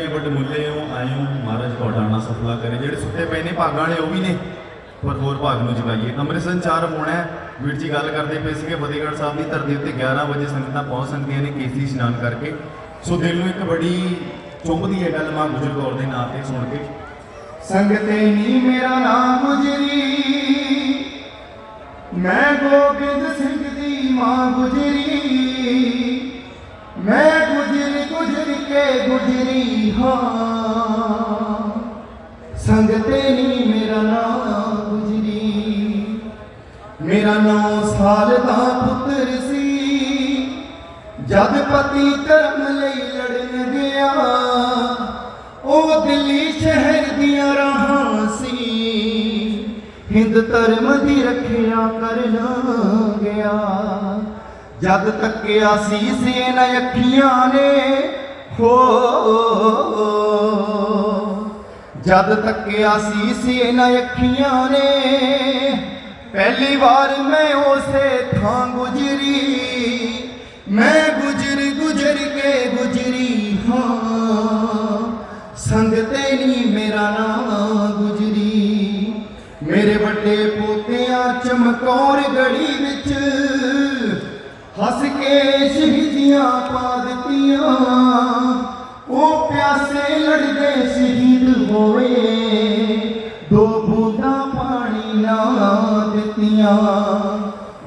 ਇਹ ਵੱਡੇ ਮੁੱਲੇ ਹੋ, ਆਏ ਹੋ, ਮਹਾਰਾਜ ਤੁਹਾਡਾ ਸਫਲਾ ਕਰੇ। ਜਿਹੜੇ ਸੁੱਤੇ ਪਏ ਨੇ, ਭਾਗਾਂ ਵਾਲੇ, ਉਹ ਵੀ ਨੇ। ਪਰ ਹੋਰ ਭਾਗ ਨੂੰ ਜਗਾਈਏ। ਅੰਮ੍ਰਿਤਸਰ ਚਾਰ ਹੋਣਾ ਵੀਰ ਜੀ ਗੱਲ ਕਰਦੇ ਪਏ ਸੀਗੇ, ਫਤਿਹਗੜ੍ਹ ਸਾਹਿਬ ਦੀ ਧਰਤੀ ਉੱਤੇ 11 ਵਜੇ ਸੰਗਤਾਂ ਪਹੁੰਚ ਸਕਦੀਆਂ ਨੇ ਕੇਸੀ ਇਸ਼ਨਾਨ ਕਰਕੇ। ਸੋ ਦਿਲ ਨੂੰ ਇੱਕ ਬੜੀ ਚੁੰਬਦੀ ਹੈ ਗੱਲ ਮਾਂ ਗੁਜਰ ਕੌਰ ਦੇ ਨਾਂ ਤੇ ਸੁਣ ਕੇ। ਸੰਗਤੇ ਨੀ ਮੇਰਾ ਨਾਮ ਗੁਜਰੀ। ਮੈਂ ਗੋਬਿੰਦ ਸਿੰਘ ਦੀ ਮਾਂ ਗੁਜਰੀ। ਸੰਗਤੇ ਨੀ ਮੇਰਾ ਨਾਮ ਗੁਜਰੀ। ਮੇਰਾ ਨੌ ਸਾਲ ਦਾ ਪੁੱਤਰ ਸੀ। ਜਦ ਪਤੀ ਧਰਮ ਲਈ ਲੜਨ ਗਿਆ, ਉਹ ਦਿੱਲੀ ਸ਼ਹਿਰ ਦੀਆਂ ਰਾਹਾਂ ਸੀ। ਹਿੰਦ ਧਰਮ ਦੀ ਰੱਖਿਆ ਕਰਨ ਗਿਆ। ਜਦ ਤੱਕਿਆ ਸੀ ਸੇਨ ਅੱਖੀਆਂ ਨੇ ਹੋ ਜਦ ਤੱਕਿਆ ਸੀ ਸੇਨ ਅੱਖੀਆਂ ਨੇ, ਪਹਿਲੀ ਵਾਰ ਮੈਂ ਉਸੇ ਥਾਂ ਗੁਜਰੀ। ਮੈਂ ਗੁਜਰ ਗੁਜਰ ਕੇ ਗੁਜਰੀ ਹਾਂ। ਸੰਗਤੇ ਨਹੀਂ ਮੇਰਾ ਨਾਮ ਗੁਜਰੀ। ਮੇਰੇ ਵੱਡੇ ਪੋਤਿਆਂ ਚਮਕੌਰ ਗੜੀ ਵਿੱਚ ਹੱਸ ਕੇ ਸ਼ਹੀਦੀਆਂ ਪਾ ਦਿੱਤੀਆਂ। ਉਹ ਪਿਆਸੇ ਲੜਦੇ ਸ਼ਹੀਦ ਹੋਏ, ਦੋ ਬੂੰਦਾਂ ਪਾਣੀ ਨਾ ਦਿੱਤੀਆਂ।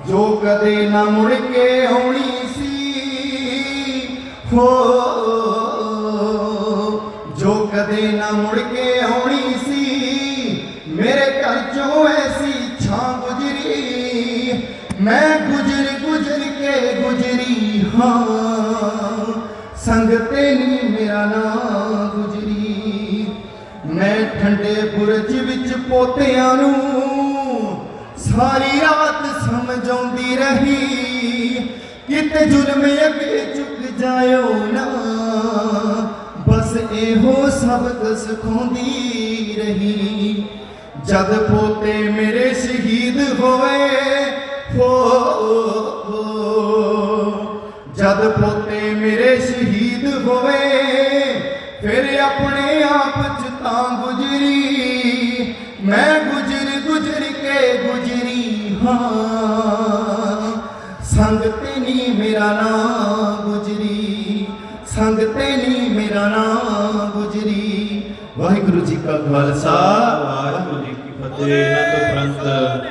ਜੋ ਕਦੇ ਨਾ ਮੁੜ ਕੇ ਹੋਣੀ ਸੀ, ਹੋ, ਜੋ ਕਦੇ ਨਾ ਮੁੜ ਕੇ ਆਉਣੀ ਸੀ, ਮੇਰੇ ਘਰ ਚੋਂ ਐਸੀ ਛਾਂ ਗੁਜਰੀ, ਮੈਂ ਗੁਜਰ ਗੁਜਰ ਕੇ ਗੁਜਰੀ ਹਾਂ। ਸੰਗਤੇ ਨੀ ਮੇਰਾ ਨਾਂ ਗੁਜਰੀ। ਮੈਂ ਠੰਡੇ ਬੁਰਜ ਵਿੱਚ ਪੋਤਿਆਂ ਨੂੰ ਸਾਰੀ ਰਾਤ ਸਮਝਾਉਂਦੀ ਰਹੀ, ਕਿਤੇ ਜ਼ੁਲਮ ਅੱਗੇ ਝੁਕ ਜਾਇਓ ਨਾ। ਬਸ ਇਹੋ ਸਬਕ ਸਿਖਾਉਂਦੀ ਰਹੀ, ਜਦ ਪੋਤੇ ਮੇਰੇ ਸ਼ਹੀਦ ਹੋਏ ਹੋ ਜਦ ਪੋਤੇ ਮੇਰੇ ਸ਼ਹੀਦ ਹੋਏ ਫਿਰ ਆਪਣੇ ਆਪ ਚ ਤਾਂ ਗੁਜਰੀ, ਮੈਂ ਗੁਜਰ ਗੁਜਰ ਕੇ ਗੁਜਰੀ ਹਾਂ। ਸੰਗ ਤੇ ਨੀ ਮੇਰਾ ਨਾਮ ਗੁਜਰੀ, ਸੰਗ ਤੇ ਨੀ ਮੇਰਾ ਨਾਮ ਗੁਜਰੀ। ਵਾਹਿਗੁਰੂ ਜੀ ਕਾ ਖਾਲਸਾ, ਵਾਹਿਗੁਰੂ ਜੀ ਕੀ ਫਤਿਹ। ਇਹਨਾਂ ਤੋਂ ਉਪਰੰਤ